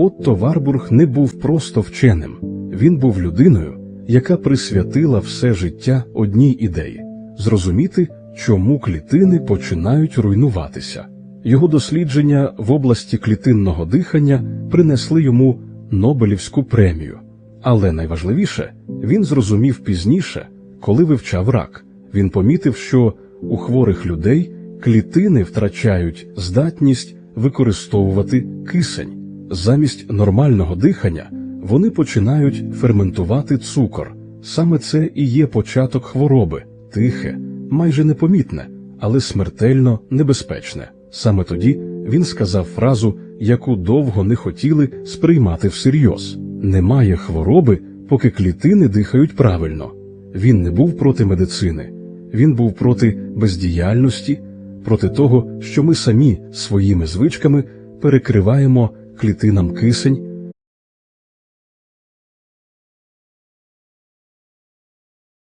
Отто Варбург не був просто вченим, він був людиною, яка присвятила все життя одній ідеї зрозуміти, чому клітини починають руйнуватися. Його дослідження в області клітинного дихання принесли йому Нобелівську премію. Але найважливіше, він зрозумів пізніше, коли вивчав рак. Він помітив, що у хворих людей клітини втрачають здатність використовувати кисень. Замість нормального дихання вони починають ферментувати цукор. Саме це і є початок хвороби, тихе, майже непомітне, але смертельно небезпечне. Саме тоді він сказав фразу, яку довго не хотіли сприймати всерйоз: немає хвороби, поки клітини дихають правильно. Він не був проти медицини, він був проти бездіяльності, проти того, що ми самі своїми звичками перекриваємо клітинам кисень